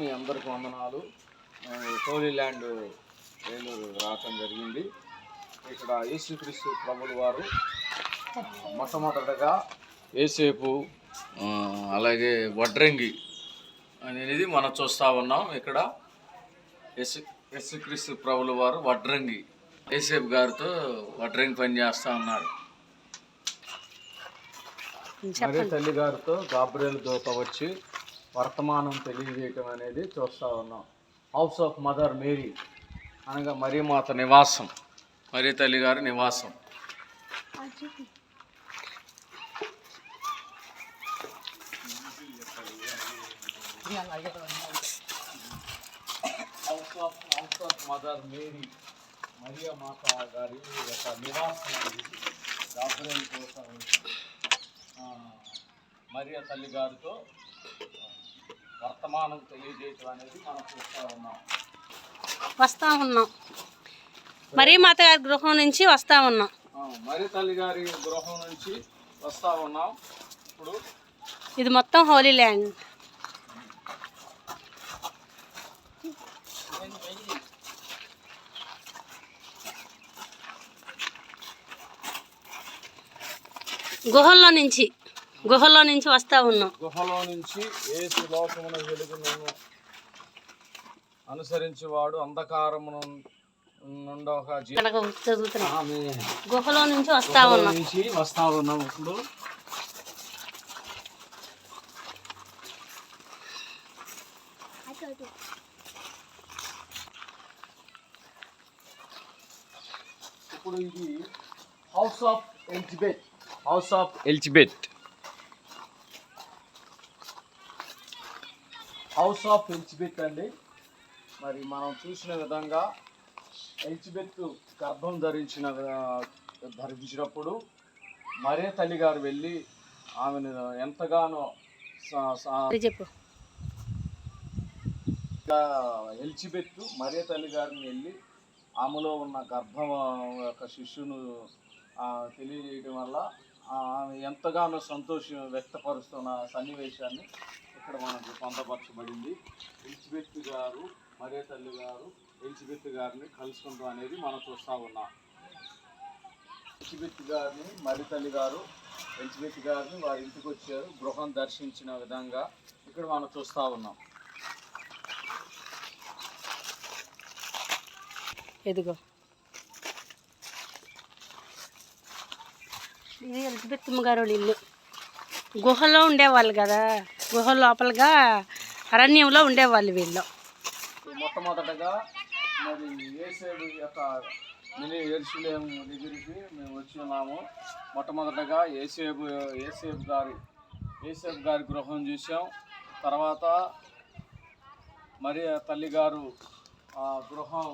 మీ అందరికి వందనాలు. హోలీ ల్యాండ్ ఏలూరు రావటం జరిగింది. ఇక్కడ యేసుక్రీస్తు ప్రభులు వారు మొట్టమొదటగా ఏసేపు అలాగే వడ్రంగి అనేది మనం చూస్తూ ఉన్నాం. ఇక్కడ యేసు యేసుక్రీస్తు ప్రభులు వారు వడ్రంగి ఏసేపు గారితో వడ్రంగి పని చేస్తూ ఉన్నారు. మరి తల్లి గారితో గాబ్రియల్ దూత వచ్చి వర్తమానం తెలియజేయటం అనేది చూస్తూ ఉన్నాం. హౌస్ ఆఫ్ మదర్ మేరీ అనగా మరీ మాత నివాసం. మరీ తల్లి గారి నివాసం. House of house of mother Mary Maria మాత గారి యొక్క నివాసం ఇది కోసం. మరియ మరియా తల్లి గారితో వర్తమానం తెలియజేయటం అనేది మనం చూస్తూ ఉన్నాం. వస్తా ఉన్నాం. మరీ మాత గారి గృహం నుంచి వస్తా ఉన్నాం. మరి తల్లి గారి గృహం నుంచి వస్తూ ఉన్నాం. ఇప్పుడు ఇది మొత్తం హోలీ ల్యాండ్. గుహల్లో నుంచి. గుహల్లో నుంచి వస్తా ఉన్నాం. గుహలో నుంచి ఏసు లోకమున వెలుగును అనుసరించేవాడు అంధకారమును గుహలో నుంచి వస్తా గుహలో ఉన్నాం. నుంచి వస్తా ఉన్నాం ఇప్పుడు. ఇప్పుడు ఇది house of Elizabeth house of Elizabeth house of Elizabeth అండి. మరి మనం చూసిన విధంగా ఎలిజబెత్ గర్భం ధరించిన ధరించినప్పుడు మరే తల్లి గారు వెళ్ళి ఆమెను ఎంతగానో చెప్పు. ఎలిజబెత్ మరియ తల్లి గారిని వెళ్ళి ఆమెలో ఉన్న గర్భం యొక్క ఆ, తెలియజేయడం వల్ల ఆమె ఎంతగానో సంతోషం వ్యక్తపరుస్తున్న సన్నివేశాన్ని ఇక్కడ మనకు పొందపరచబడింది. ఎలిజబెత్ గారు మరియ తల్లి గారు ఎలిజబెత్ గారిని కలుసుకుంటాం అనేది మనం చూస్తూ ఉన్నాం. ఎలిజబెత్ గారిని మరి తల్లి గారు ఎలిజబెత్ గారిని వారి ఇంటికి వచ్చారు గృహం దర్శించిన విధంగా ఇక్కడ మనం చూస్తూ ఉన్నాం. ఎదుగో ఇది ఎలిజబెత్ గారు ఇల్లు. గుహలో ఉండేవాళ్ళు కదా. గుహ లోపలగా అరణ్యంలో ఉండేవాళ్ళు వీళ్ళు. మొట్టమొదటగా మరి ఏసేడు యొక్క మినీ ఎరుసలేం దగ్గరికి మేము వచ్చి ఉన్నాము మొట్టమొదటగా ఏసేబు ఏసేబు గారి ఏసేబు గారి గృహం చూసాం. తర్వాత మరి తల్లి గారు గృహం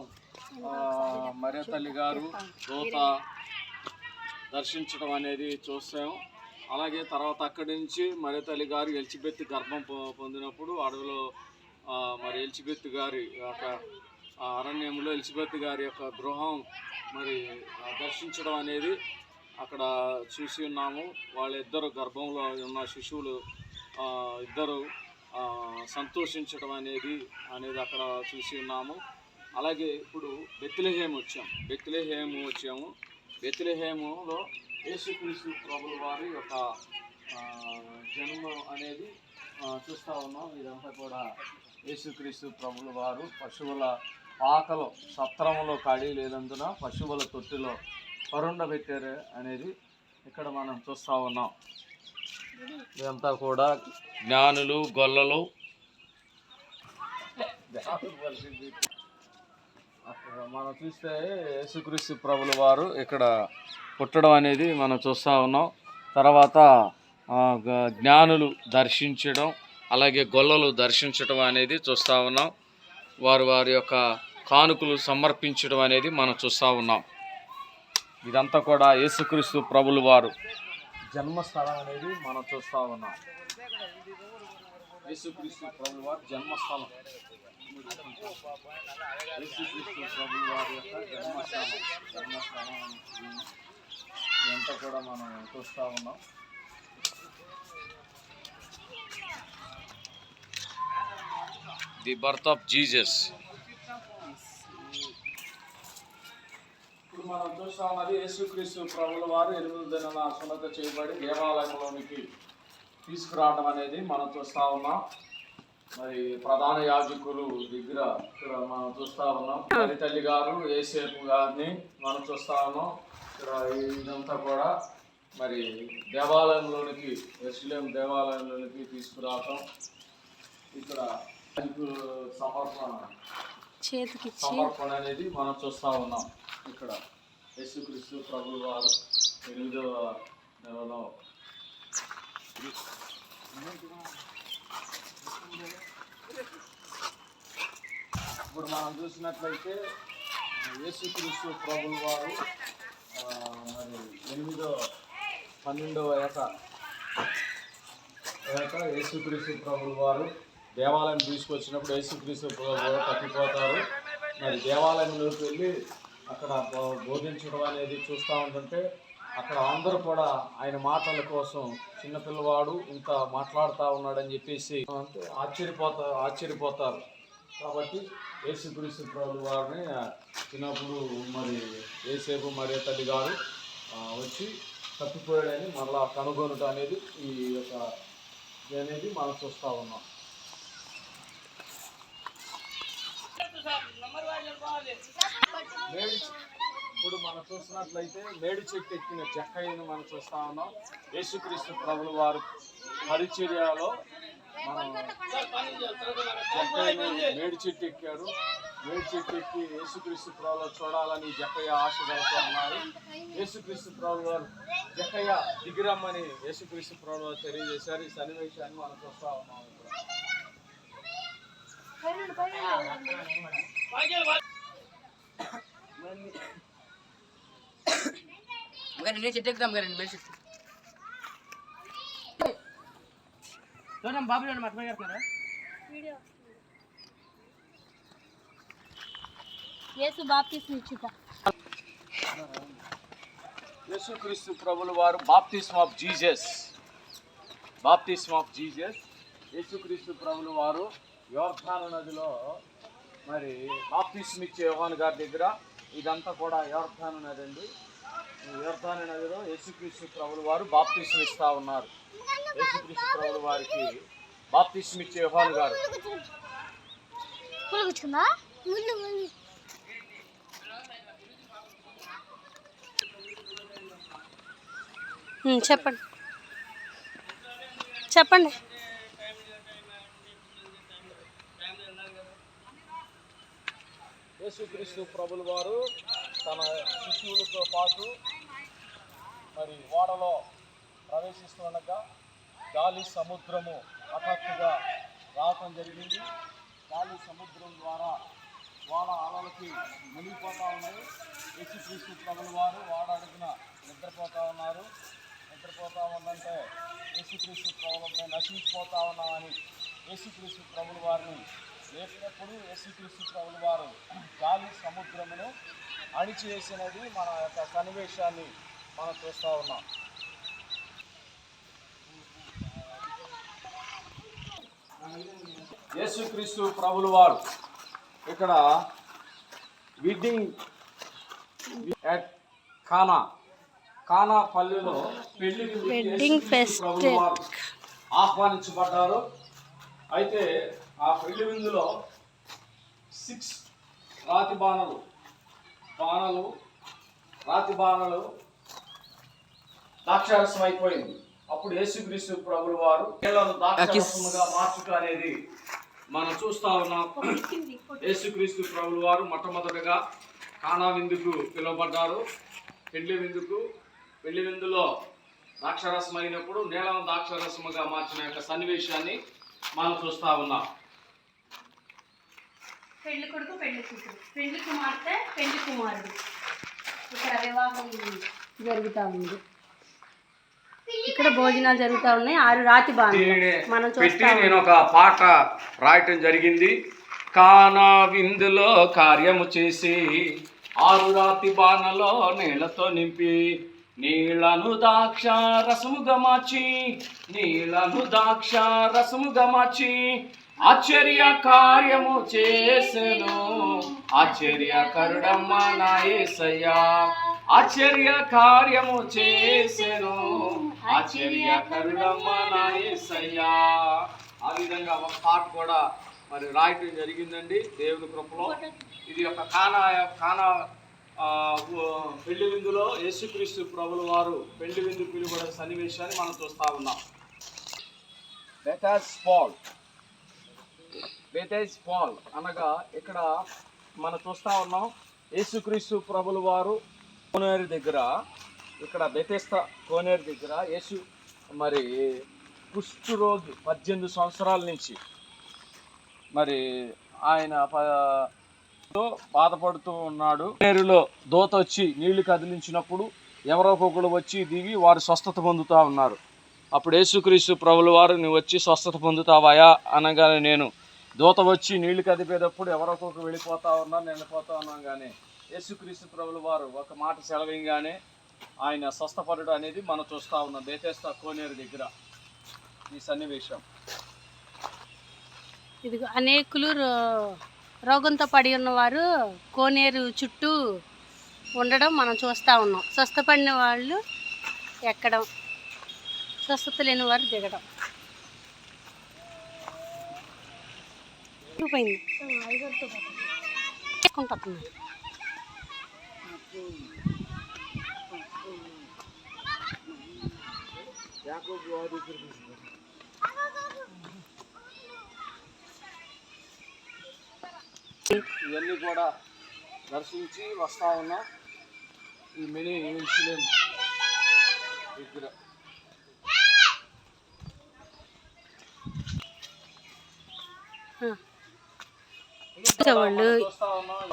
మరియ తల్లి గారు దూత దర్శించడం అనేది చూసాం. అలాగే తర్వాత అక్కడి నుంచి మరి తల్లి గారు ఎలిచిబెత్ గర్భం పొందినప్పుడు అడవిలో మరి ఎలిచిబెత్ గారి యొక్క అరణ్యంలో ఎలిచిబెత్ గారి యొక్క గృహం మరి దర్శించడం అనేది అక్కడ చూసి ఉన్నాము. వాళ్ళిద్దరు గర్భంలో ఉన్న శిశువులు ఇద్దరు సంతోషించడం అనేది అనేది అక్కడ చూసి ఉన్నాము. అలాగే ఇప్పుడు బెత్తిలహేము వచ్చాము. బెత్తిలహేము వచ్చాము. బెత్తిలహేములో యేసుక్రీస్తు ప్రభుల వారి యొక్క జన్మ జన్మం అనేది చూస్తూ ఉన్నాం. ఇదంతా కూడా యేసుక్రీస్తు ప్రభుల వారు పశువుల పాకలో సత్రములో ఖాళీ లేనందున పశువుల తొట్టిలో పరుండబెట్టారు అనేది ఇక్కడ మనం చూస్తూ ఉన్నాం. ఇదంతా కూడా జ్ఞానులు గొల్లలు. మనం చూస్తే యేసుక్రీస్తు ప్రభుల వారు ఇక్కడ పుట్టడం అనేది మనం చూస్తూ ఉన్నాం. తర్వాత జ్ఞానులు దర్శించడం అలాగే గొల్లలు దర్శించడం అనేది చూస్తూ ఉన్నాం. వారు వారి యొక్క కానుకలు సమర్పించడం అనేది మనం చూస్తూ ఉన్నాం. ఇదంతా కూడా యేసుక్రీస్తు ప్రభులు వారు జన్మస్థలం అనేది మనం చూస్తూ ఉన్నాం. యేసుక్రీస్తు ప్రభులు వారు జన్మస్థలం. ఎంత వారి యొక్క కూడా మనం చూస్తూ ఉన్నాం ది బర్త్ ఆఫ్ జీసస్ ఇప్పుడు మనం చూస్తా ఉన్నది యేసుక్రీస్తు ప్రభుల వారు ఎనిమిది దినాల సున్నత చేయబడి దేవాలయంలోనికి తీసుకురావడం అనేది మనం చూస్తా ఉన్నాం. మరి ప్రధాన యాజకులు దగ్గర ఇక్కడ మనం చూస్తా ఉన్నాం. తల్లి తల్లి గారు ఏసేపు గారిని మనం చూస్తా ఉన్నాం. ఇక్కడ ఇదంతా కూడా మరి దేవాలయంలోనికి ఎస్లేం దేవాలయంలోనికి తీసుకురావటం ఇక్కడ సమర్పణ చేతికిచ్చి సమర్పణ అనేది మనం చూస్తా ఉన్నాం. ఇక్కడ యేసుక్రీస్తు ప్రభువు వారు ఎనిమిదవ నెలలో ఇప్పుడు మనం చూసినట్లయితే యేసుక్రీస్తు ప్రభువు వారు మరి ఎనిమిదో పన్నెండవ ఏట ఏట యేసుక్రీస్తు ప్రభువు వారు దేవాలయం తీసుకొచ్చినప్పుడు యేసుక్రీస్తు ప్రభు తప్పిపోతారు. మరి దేవాలయంలోకి వెళ్ళి అక్కడ బోధించడం అనేది చూస్తూ ఉంటుంటే అక్కడ అందరూ కూడా ఆయన మాటల కోసం చిన్నపిల్లవాడు ఇంత మాట్లాడుతూ ఉన్నాడని చెప్పేసి అంటే ఆశ్చర్యపోతా ఆశ్చర్యపోతారు. కాబట్టి యేసుక్రీస్తు ప్రభు వారిని చిన్నప్పుడు మరి ఏసేపు మరి తల్లి గారు వచ్చి తప్పిపోయాడని మరలా కనుగొనటం అనేది ఈ యొక్క అనేది మనం చూస్తూ ఉన్నాం. ఇప్పుడు మనం చూస్తున్నట్లయితే మేడి చెట్టు ఎక్కిన జక్కయ్యను మనం చూస్తా ఉన్నాం. యేసుక్రీస్తు ప్రభుల వారు పరిచర్యలో మనం జక్కయ్యను మేడి చెట్టు ఎక్కాడు మేడి చెట్టు ఎక్కి యేసుక్రీస్తు ప్రభులు చూడాలని జక్కయ్య ఆశపడుతూ ఉన్నారు. యేసుక్రీస్తు ప్రభులు వారు జక్కయ్య దిగిరమ్మని యేసుక్రీస్తు ప్రభులు వారు తెలియజేశారు. ఈ సన్నివేశాన్ని మనం చూస్తా ఉన్నాం ఇక్కడ మరి నేను చెట్టు ఎక్కుదాం మీరు చెట్టు. చూడండి బాబు చూడండి మట్మ గారు యేసు ఇచ్చుట యేసుక్రీస్తు ప్రభుల వారు baptism of Jesus. Baptism of Jesus. యేసుక్రీస్తు ప్రభుల వారు యోర్ధాన నదిలో మరి బాప్తిస్మ్ ఇచ్చే యోహాన్ గారి దగ్గర ఇదంతా కూడా యోర్ధాన నది అండి. యోర్ధాన నదిలో యేసుక్రీస్తు ప్రభుల వారు బాప్తిస్మ్ ఇస్తా ఉన్నారు. యేసుక్రీస్తు ప్రభుల వారికి బాప్తిస్మ్ ఇచ్చే యోహాన్ గారు. చెప్పండి. చెప్పండి. యేసుక్రీస్తు ప్రభుల వారు తన శిష్యులతో పాటు మరి ఓడలో ప్రవేశిస్తుండగా గాలి సముద్రము హఠాత్తుగా రావటం జరిగింది. గాలి సముద్రం ద్వారా వాడ అలలకి మునిగిపోతూ ఉన్నాయి యేసుక్రీస్తు ప్రభుల వారు వాడ అడుగున నిద్రపోతూ ఉన్నారు. నిద్రపోతూ ఉందంటే యేసుక్రీస్తు ప్రభులపై నశించిపోతా ఉన్నామని యేసుక్రీస్తు ప్రభుల వారిని లేపినప్పుడు యేసుక్రీస్తు ప్రభుల వారు గాలి సముద్రమును అణిచివేసినది మన యొక్క సన్నివేశాన్ని మనం చూస్తూ ఉన్నాం యేసుక్రీస్తు ప్రభుల వారు ఇక్కడ వెడ్డింగ్ at కానా కానా పల్లెలో పెళ్ళి Wedding fest. ఆహ్వానించబడ్డారు అయితే ఆ పెళ్ళి విందులో సిక్స్ రాతి బాణలు బాణలు రాతి బాణలు ద్రాక్షారసం అయిపోయింది అప్పుడు యేసుక్రీస్తు ప్రభులు వారు ద్రాక్షారసముగా మార్చుట అనేది మనం చూస్తా ఉన్నాం. యేసుక్రీస్తు ప్రభులు వారు మొట్టమొదటిగా కానా విందుకు పిలువబడ్డారు. పెళ్ళి విందుకు పెళ్ళి విందులో ద్రాక్షరసం అయినప్పుడు నీళ్ళను ద్రాక్షరసముగా మార్చిన యొక్క సన్నివేశాన్ని మనం చూస్తా ఉన్నాం. పెళ్ళి కొడుకు పెళ్ళి కూతురు. పెళ్ళి కుమార్తె పెళ్ళి కుమారుడు. ఇక్కడ వివాహం జరుగుతూ ఉంది. ఇక్కడ భోజనాలు జరుగుతూ ఉన్నాయి. ఆరు రాతి మనం పెట్టి నేను ఒక పాట రాయటం జరిగింది. కానా విందులో కార్యము చేసి ఆరు రాతి బాణలో నీళ్ళతో నింపి నీళ్ళను దాక్ష రసముగా మార్చి నీళ్ళను దాక్ష రసముగా మార్చి ఆశ్చర్య కార్యము చేసెను. ఆశ్చర్యకరుడమ్మ నా యేసయ్యా ఆశ్చర్య కార్యము చేసెను. ఆశ్చర్యకరుడమ్మ నా యేసయ్యా ఆ విధంగా ఒక పాట కూడా మరి రాయటం జరిగిందండి దేవుని కృపలో. ఇది ఒక కానా కానా పెళ్ళి విందులో యేసుక్రీస్తు ప్రభుల వారు పెళ్ళి విందు పిలువడ సన్నివేశాన్ని మనం చూస్తా ఉన్నాం. బెతాస్ పాల్ బేతేజ్ పాల్ అనగా ఇక్కడ మనం చూస్తా ఉన్నాం యేసుక్రీస్తు ప్రభుల వారు దగ్గర ఇక్కడ బెతేస్త కోనేరు దగ్గర యేసు మరి కుష్టు రోగి పద్దెనిమిది సంవత్సరాల నుంచి మరి ఆయన బాధపడుతూ ఉన్నాడు. కోనేరులో దోత వచ్చి నీళ్ళు కదిలించినప్పుడు ఎవరో ఒకరు వచ్చి దిగి వారు స్వస్థత పొందుతూ ఉన్నారు. అప్పుడు యేసుక్రీస్తు ప్రభుల వారు నువ్వు వచ్చి స్వస్థత పొందుతావాయా అనగానే నేను దూత వచ్చి నీళ్ళు కదిపేటప్పుడు ఎవరొకరు వెళ్ళిపోతా ఉన్నా నేను వెళ్ళిపోతా ఉన్నాం కానీ యేసుక్రీస్తు ప్రభుల వారు ఒక మాట సెలవింగానే ఆయన స్వస్థపడడం అనేది మనం చూస్తా ఉన్నాం. బేతేస్తా కోనేరు దగ్గర ఈ సన్నివేశం. ఇదిగో అనేకులు రో- రోగంతో పడి ఉన్నవారు కోనేరు చుట్టూ ఉండడం మనం చూస్తూ ఉన్నాం. స్వస్థపడిన వాళ్ళు ఎక్కడం స్వస్థత లేని వారు దిగడం. పోయింది ఇవన్నీ కూడా దర్శించి వస్తా ఉన్నాం ఈ మినీ ఇన్సులిన్ దగ్గర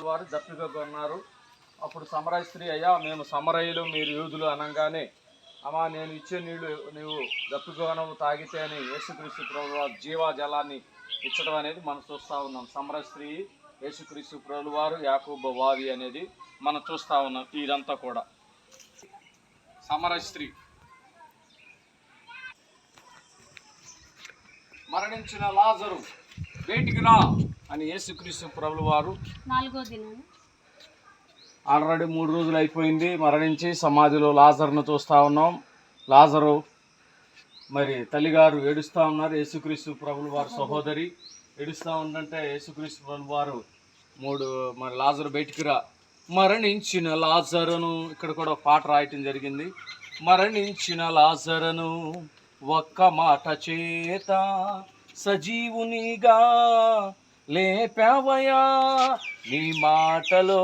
వారు దప్పిగా కొన్నారు. అప్పుడు సమరయ స్త్రీ అయ్యా మేము సమరయులు మీరు యూదులు అనగానే అమ్మా నేను ఇచ్చే నీళ్ళు నువ్వు దప్పిగోనవు తాగితే అని యేసుక్రీస్తు ప్రభువారు జీవా జలాన్ని ఇచ్చడం అనేది మనం చూస్తా ఉన్నాం. సమరశ్రీ యేసుక్రీస్తు ప్రభువారు యాకూబ వావి అనేది మనం చూస్తా ఉన్నాం ఇదంతా కూడా. సమరశ్రీ మరణించిన లాజరు బయటికి రా అని యేసుక్రీస్తు ప్రభుల వారు నాలుగో దినం ఆల్రెడీ మూడు రోజులు అయిపోయింది. మరణించి సమాధిలో లాజర్ను చూస్తూ ఉన్నాం. లాజరు మరి తల్లిగారు ఏడుస్తూ ఉన్నారు. యేసుక్రీస్తు ప్రభుల వారు సహోదరి ఏడుస్తూ ఉందంటే యేసుక్రీస్తు ప్రభుల వారు మూడు మరి లాజరు బయటికి రా. మరణించిన లాజరును ఇక్కడ కూడా ఒక పాట రాయటం జరిగింది. మరణించిన లాజరును ఒక్క మాట చేత సజీవునిగా లేపావయా నీ మాటలో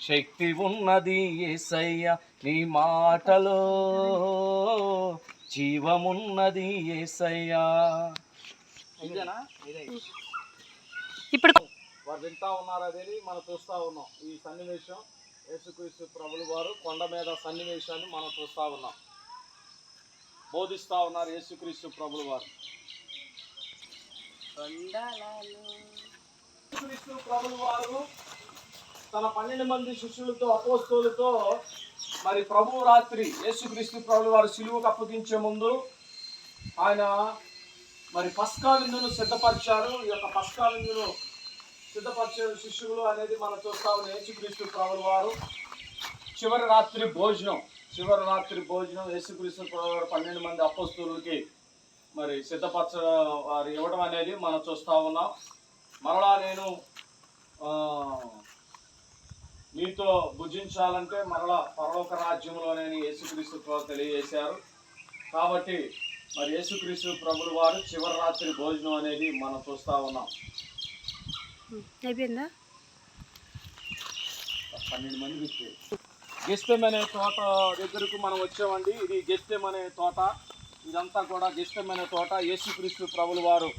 శక్తి ఉన్నది ఏసయ్య నీ మాటలో జీవమున్నది ఏసయ్యా. ఇదేనా? ఇప్పుడు వారు వింటా ఉన్నారు అదేని మనం చూస్తా ఉన్నాం. ఈ సన్నివేశం యేసుక్రీస్తు ప్రభులు వారు కొండ మీద సన్నివేశాన్ని మనం చూస్తా ఉన్నాం. బోధిస్తా ఉన్నారు యేసుక్రీస్తు ప్రభులు వారు. యేసుక్రీస్తు ప్రభులు వారు తన పన్నెండు మంది శిష్యులతో అపోస్తులతో మరి ప్రభు రాత్రి యేసుక్రీస్తు ప్రభులు వారు సిలువకు అప్పగించే ముందు ఆయన మరి పస్కా విందును సిద్ధపరిచారు. ఈ యొక్క పస్కా విందును సిద్ధపరిచే శిష్యులు అనేది మనం చూస్తా ఉన్న యేసుక్రీస్తు ప్రభులు వారు. చివరి రాత్రి భోజనం చివరి రాత్రి భోజనం యేసుక్రీస్తు ప్రభులు వారు పన్నెండు మంది అపోస్తులకి మరి సిద్ధపరచ వారు ఇవ్వడం అనేది మనం చూస్తా ఉన్నాం. మరలా నేను మీతో భుజించాలంటే మరలా పరలోక రాజ్యంలోనే యేసుక్రీస్తు ప్రభు తెలియజేశారు. కాబట్టి మరి యేసుక్రీస్తు ప్రభుల వారు చివరి రాత్రి భోజనం అనేది మనం చూస్తా ఉన్నాం. అయిపోయిందా? పన్నెండు మంది గెస్టెం అనే తోట దగ్గరకు మనం వచ్చామండి. ఇది గెస్టెం అనే తోట. ఇదంతా కూడా గిష్టమైన తోట. యేసుక్రీస్తు ప్రభుల వారు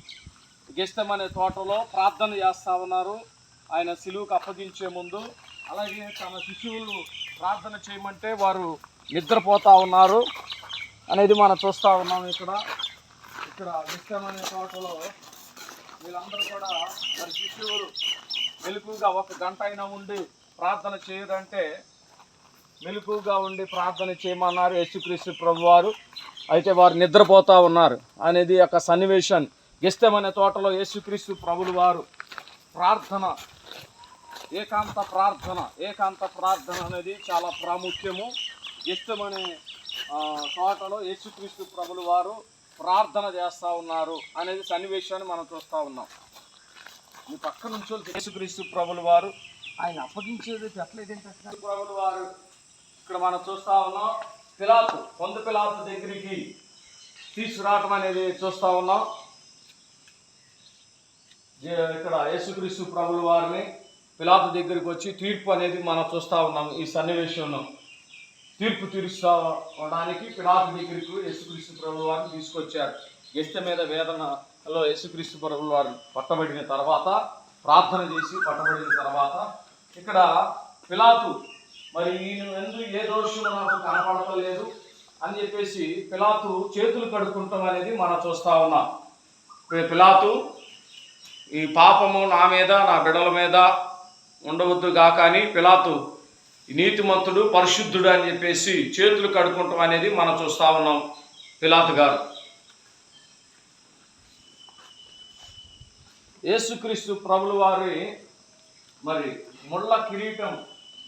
గెస్టెం తోటలో ప్రార్థన చేస్తా ఉన్నారు. ఆయన సిలువుకు అప్పగించే ముందు అలాగే తన శిశువులు ప్రార్థన చేయమంటే వారు నిద్రపోతూ ఉన్నారు. అనేది మనం చూస్తూ ఉన్నాం ఇక్కడ. ఇక్కడ గెస్టెం తోటలో వీళ్ళందరూ కూడా మరి శిశువులు మెలకుగా ఒక గంట అయినా ఉండి ప్రార్థన చేయరంటే మెలకుగా ఉండి ప్రార్థన చేయమన్నారు యేసుక్రీస్తు ప్రభువారు. అయితే వారు నిద్రపోతూ ఉన్నారు అనేది ఒక సన్నివేశాన్ని గెస్తమనే తోటలో యేసుక్రీస్తు ప్రభులు వారు ప్రార్థన ఏకాంత ప్రార్థన ఏకాంత ప్రార్థన అనేది చాలా ప్రాముఖ్యము. గెస్తమనే తోటలో యేసుక్రీస్తు ప్రభులు వారు ప్రార్థన చేస్తూ ఉన్నారు అనేది సన్నివేశాన్ని మనం చూస్తూ ఉన్నాం. మీ పక్క నుంచి యేసుక్రీస్తు ప్రభులు వారు ఆయన అప్పగించేది ఎట్లేదేంటి ప్రభులు వారు ఇక్కడ మనం చూస్తా ఉన్నాం. పిలాతు పొందు పిలాతు దగ్గరికి తీసుకురావటం అనేది చూస్తా ఉన్నాం. ఇక్కడ యేసుక్రీస్తు ప్రభుల వారిని పిలాతు దగ్గరికి వచ్చి తీర్పు అనేది మనం చూస్తా ఉన్నాం ఈ సన్నివేశంలో. తీర్పు తీర్చుకోవడానికి పిలాతు దగ్గరికి యేసుక్రీస్తు ప్రభుల వారిని తీసుకొచ్చారు. ఎస్త మీద వేదనలో యేసుక్రీస్తు ప్రభుల వారు పట్టబడిన తర్వాత ప్రార్థన చేసి పట్టబడిన తర్వాత ఇక్కడ పిలాతు మరి ఈయన ఎందు ఏ దోషము నాకు కనపడతలేదు అని చెప్పేసి పిలాతు చేతులు కడుక్కుంటాం అనేది మనం చూస్తా ఉన్నాం. పిలాతు ఈ పాపము నా మీద నా బిడల మీద ఉండవద్దు గాక అని పిలాతు నీతిమంతుడు పరిశుద్ధుడు అని చెప్పేసి చేతులు కడుక్కుంటాం అనేది మనం చూస్తా ఉన్నాం పిలాతు గారు. యేసుక్రీస్తు ప్రభుల వారి మరి ముళ్ళ కిరీటం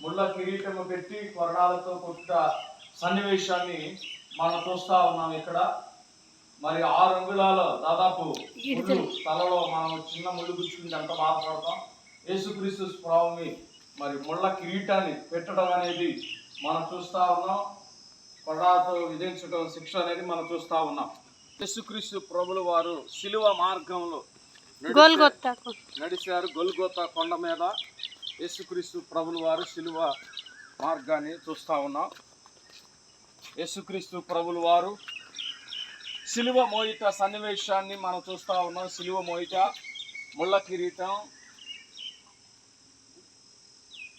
ముళ్ళ కిరీటం పెట్టి కొరడాలతో కొట్ట సన్నివేశాన్ని మనం చూస్తా ఉన్నాం ఇక్కడ. మరి ఆరు అంగుళాల దాదాపు తలలో మనం చిన్న ముళ్ళు గుచ్చుకుంటే ఎంత బాధపడతాం. యేసుక్రీస్తు స్వామి మరి ముళ్ళ కిరీటాన్ని పెట్టడం అనేది మనం చూస్తా ఉన్నాం. కొరడాలతో విధించడం శిక్ష అనేది మనం చూస్తా ఉన్నాం. యేసుక్రీస్తు ప్రభుల వారు శిలువ మార్గంలో నడిచారు గొల్గోత కొండ మీద. యేసుక్రీస్తు ప్రభుల వారు శిలువ మార్గాన్ని చూస్తా ఉన్నాం. యేసుక్రీస్తు ప్రభుల వారు శిలువ మోయిట సన్నివేశాన్ని మనం చూస్తా ఉన్నాం. శిలువ మోయిట ముళ్ళ కిరీటం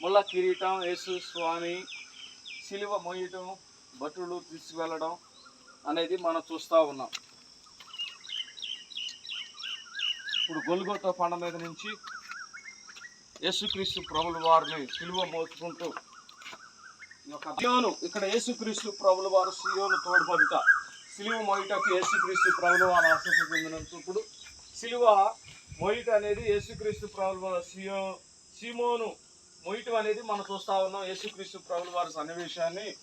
ముళ్ళ కిరీటం యేసు స్వామి శిలువ మోయటం భటులు తీసుకువెళ్ళడం అనేది మనం చూస్తా ఉన్నాం. ఇప్పుడు గొల్గోత కొండ మీద నుంచి యేసుక్రీస్తు ప్రభుల వారిని సిలువ మోసుకుంటూ సియోను ఇక్కడ యేసుక్రీస్తు ప్రభుల వారు సియోను తోడ్పడుట. సిలువ మోయిటకు యేసుక్రీస్తు ప్రభుల వారు ఆసక్తి పొందినప్పుడు సిలువ మోయిట అనేది యేసుక్రీస్తు ప్రభుల వారు సియో సీమోను మొయ్యటం అనేది మనం చూస్తా ఉన్నాం. యేసుక్రీస్తు ప్రభుల వారి సన్నివేశాన్ని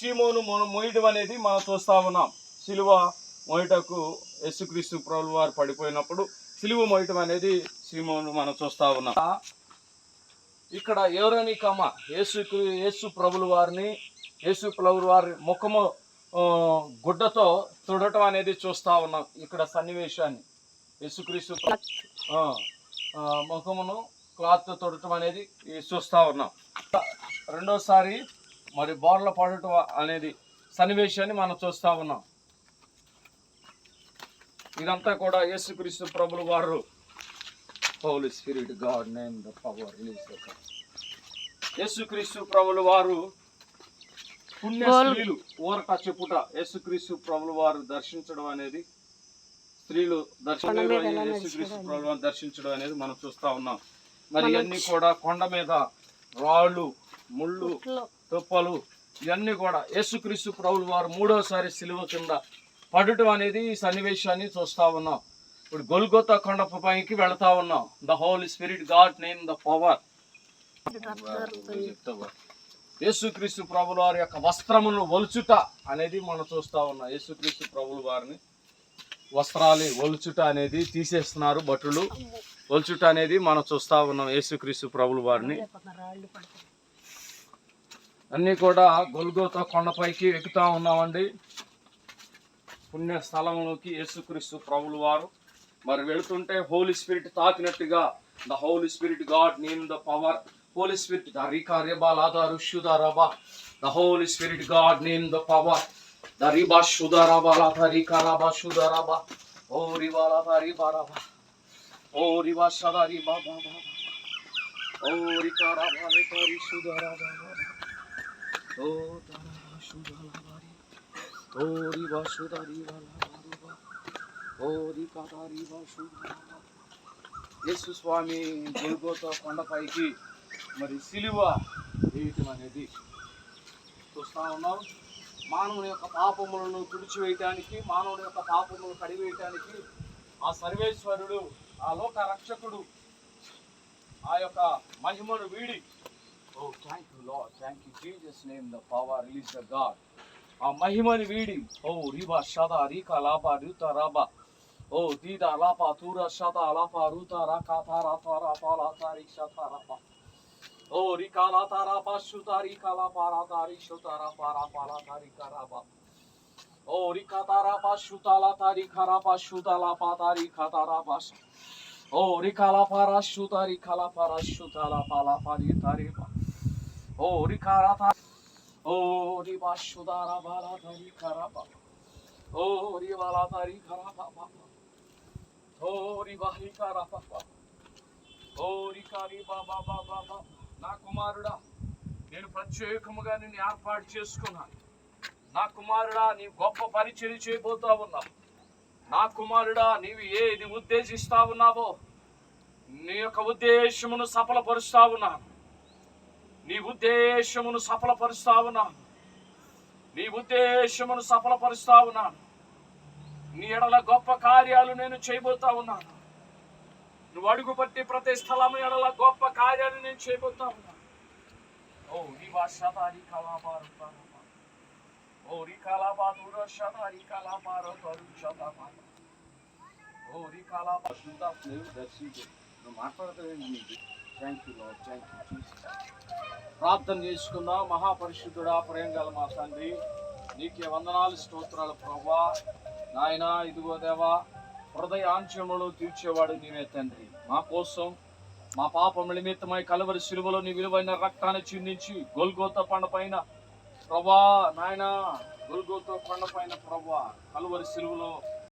సీమోను మొ- మొయ్యటం అనేది మనం చూస్తా ఉన్నాం. సిలువ మొయ్యటకు యేసుక్రీస్తు ప్రభుల వారు పడిపోయినప్పుడు సిలువ మొయ్యటం అనేది సీమోను మనం చూస్తా ఉన్నాం. ఇక్కడ ఎవరని కమ యేసు యేసు ప్రభుల వారిని యేసు ప్రభుల వారి ముఖము గుడ్డతో తుడటం అనేది చూస్తా ఉన్నాం ఇక్కడ సన్నివేశాన్ని. యేసుక్రీస్తు ముఖమును క్లాత్ తొడటం అనేది చూస్తూ చూస్తా ఉన్నాం. రెండోసారి మరి బోర్ల పడటం అనేది సన్నివేశాన్ని మనం చూస్తా ఉన్నాం. ఇదంతా కూడా యేసుక్రీస్తు ప్రభులు వారు holy spirit God name the power release యేసుక్రీస్తు ప్రభుల వారు పుణ్య స్త్రీలు ఊరట చెప్పుట యేసుక్రీస్తు ప్రభుల వారు దర్శించడం అనేది స్త్రీలు దర్శనం యేసుక్రీస్తు ప్రభుల వారిని దర్శించడం అనేది మనం చూస్తా ఉన్నాం. మరి ఇవన్నీ కూడా కొండ మీద రాళ్ళు ముళ్ళు తుప్పలు ఇవన్నీ కూడా యేసుక్రీస్తు ప్రభుల వారు మూడోసారి సిలువ కింద పడటం అనేది ఈ సన్నివేశాన్ని చూస్తా ఉన్నాం. ఇప్పుడు గొల్గొత కొండ పైకి వెళ్తా ఉన్నాం. The holy spirit God name the power యేసుక్రీస్తు ప్రభుల వారి యొక్క వస్త్రమును ఒలుచుట అనేది మనం చూస్తా ఉన్నాం. యేసుక్రీస్తు ప్రభుల వారిని వస్త్రాలు ఒలుచుట అనేది తీసేస్తున్నారు భటులు ఒలుచుట అనేది మనం చూస్తా ఉన్నాం. యేసుక్రీస్తు ప్రభుల వారిని. అన్నీ కూడా గొల్గోత కొండపైకి ఎక్కుతా ఉన్నామండి. పుణ్య స్థలంలోకి యేసుక్రీస్తు ప్రభుల వారు. మరి వెళుతుంటే holy spirit తాకినట్టుగా the holy spirit God name the power holy spirit the రికార్యబాలా the రుషుదారబా the holy spirit God name the power the రిబా షుదారాబాలా ద రికారాబా షుదారాబా ఓ రిబాలా ద రిబారాబా ఓ రిబా షదా రిబా బా బా బా. ఓ రికారాబా ద రిషుదారాబా ఓ తారా షుదారాబారి ఓ రిబా షుదారి బాలా యేసు స్వామి గొల్గోత కొండపైకి మరి సిలువ వేయటం అనేది చూస్తూ ఉన్నాం. మానవుని యొక్క పాపములను తుడిచివేయటానికి మానవుని యొక్క పాపములను కడివేయటానికి ఆ సర్వేశ్వరుడు ఆ లోక రక్షకుడు ఆ యొక్క మహిమను వీడి. ఓ thank you lord thank you Jesus name the power release the God ఆ మహిమని వీడి. ఓ రీబా షదా రీకా లాపా Rita రాబా. Oh, dida lapa tura shata lapa ruta rakata rapa rapa lata rishata rapa. Oh, rikala tarapa shuta rikala parata rishuta rapa rapa lata rikaraba. Oh, rikata rapa shuta lata rikarapa shuta lapa tari katara basha. Oh, rikala para shuta rikala para shuta lapa lapa ritariba. Oh, rikara ta. Oh, ribashuda rapa lata rikaraba. Oh, ribala tari karaba. ఓ రికారా తా ఓ ఓ బాబా బాబా నా కుమారుడా నేను ప్రత్యేకముగా నిన్ను ఏర్పాటు చేసుకున్నాను. నా కుమారుడా నీ గొప్ప పరిచయం చేయబోతా ఉన్నావు నా కుమారుడా నీవు ఏది ఉద్దేశిస్తా ఉన్నావో నీ యొక్క ఉద్దేశమును సఫలపరుస్తా ఉన్నాను. నీ ఉద్దేశమును సఫలపరుస్తా ఉన్నాను. నీ ఉద్దేశమును సఫలపరుస్తా ఉన్నాను. నీ ఎడల గొప్ప కార్యాలు నేను చేయబోతా ఉన్నాను. నువ్వు అడుగు పట్టి ప్రతి స్థలం ఎడల గొప్ప కార్యాలు నేను చేయబోతా ఉన్నాను. ఓ నీ భాష కళాపారు ఓ రి కళాపా దూర కళాపారో తరు శత ఓ రి కళాపా శుద్ధ దర్శించు నువ్వు మాట్లాడతావేంటి thank you lord thank you ప్రార్థన చేసుకుందాం. మహాపరిశుద్ధుడా ప్రేమ గల మా తండ్రి నీకే వందనాలు స్తోత్రాలు ప్రభా నాయన ఇదిగో దేవా హృదయాంచములు తీర్చేవాడు నీవే తండ్రి. మా కోసం మా పాపం నిమిత్తమై కలవరి సిలువలో నీ విలువైన రక్తాన్ని చిందించి గొల్గోత పండ పైన ప్రభా నాయన గొల్గోత పండ పైన ప్రభా కలువరి సిలువలో